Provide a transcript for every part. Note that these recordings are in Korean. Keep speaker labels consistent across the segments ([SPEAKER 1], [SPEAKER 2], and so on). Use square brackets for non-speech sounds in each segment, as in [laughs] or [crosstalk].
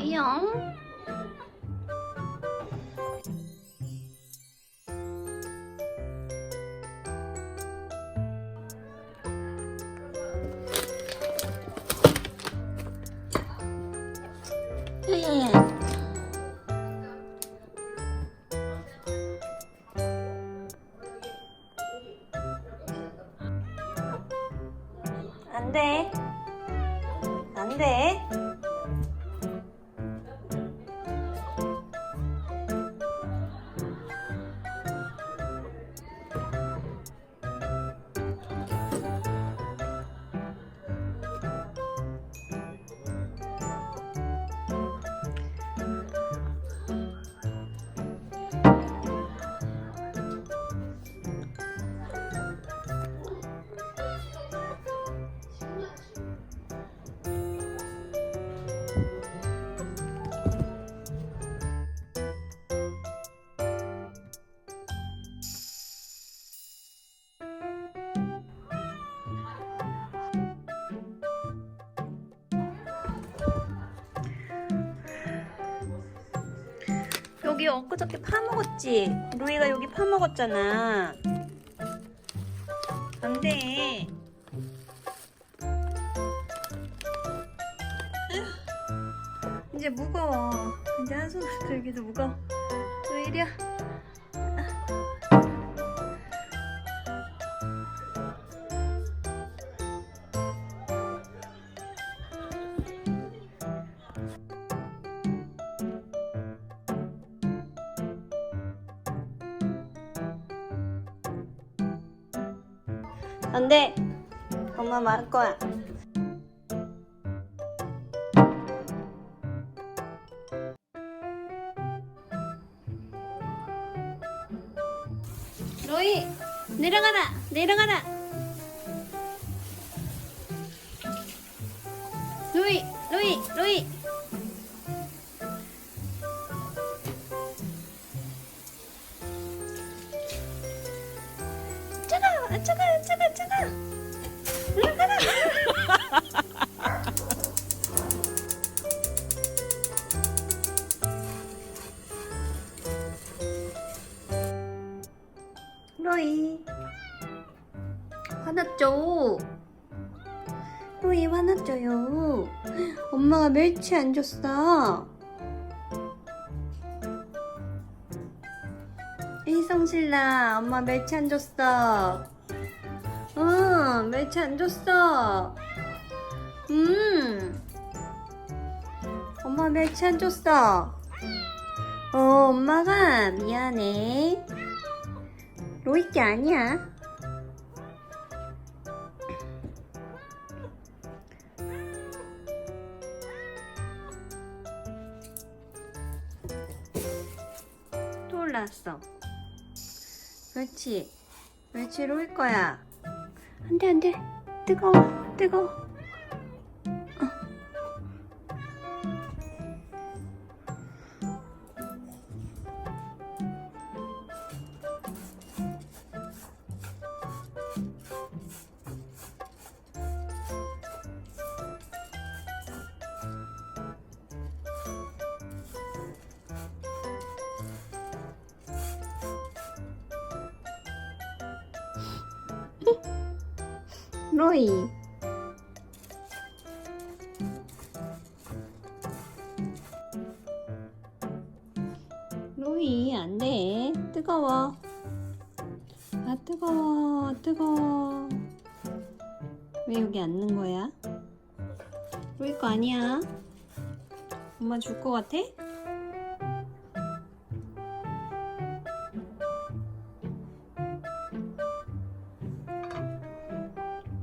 [SPEAKER 1] 안녕. 야야야. 안 돼. 안 돼. 여기 엊그저께 파먹었지? 루이가 여기 파먹었잖아. 안 돼. 이제 무거워. 이제 한 손으로 [laughs] 들기도 무거워. 왜 이리야? 안 돼. 엄마 말 거야. 로이 내려가라 내려가라 로이 로이 로이 차가 내려가라 [laughs] 로이 화났죠? 로이 화났죠요? 엄마가 멸치 안 줬어. 이성실라 엄마 멸치 안 줬어. 응 멸치 안 줬어. 음 엄마 멸치 안 줬어. 어 엄마가 미안해. 로이 게 아니야. 또 올라왔어. 그렇지. 멸치 로일 거야. 안 돼, 안 돼. 뜨거워, 뜨거워. 로이. 로이, 안 돼. 뜨거워. 아, 뜨거워, 뜨거워. 왜 여기 앉는 거야? 로이 거 아니야. 엄마 줄 거 같아?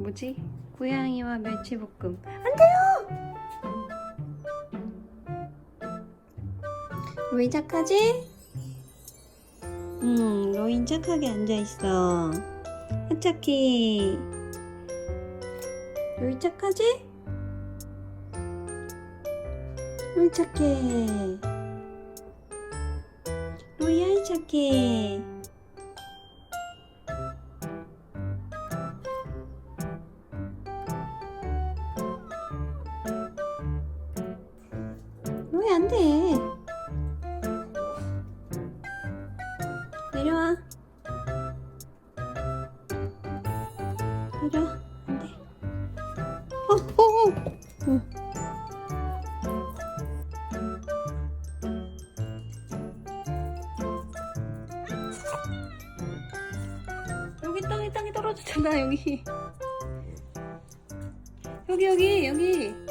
[SPEAKER 1] 뭐지? 고양이와 멸치볶음. 안 돼요! 로이 착하지? 응, 로인 착하게 앉아있어. 아, 착해. 로이 착하지? 로이 착해. 로이 아이 착해. 안 돼. 내려와. 내려와. 안 돼. 어, 어, 어. 어. 여기 땅에 땅에 떨어졌잖아 여기 여기 여기 여기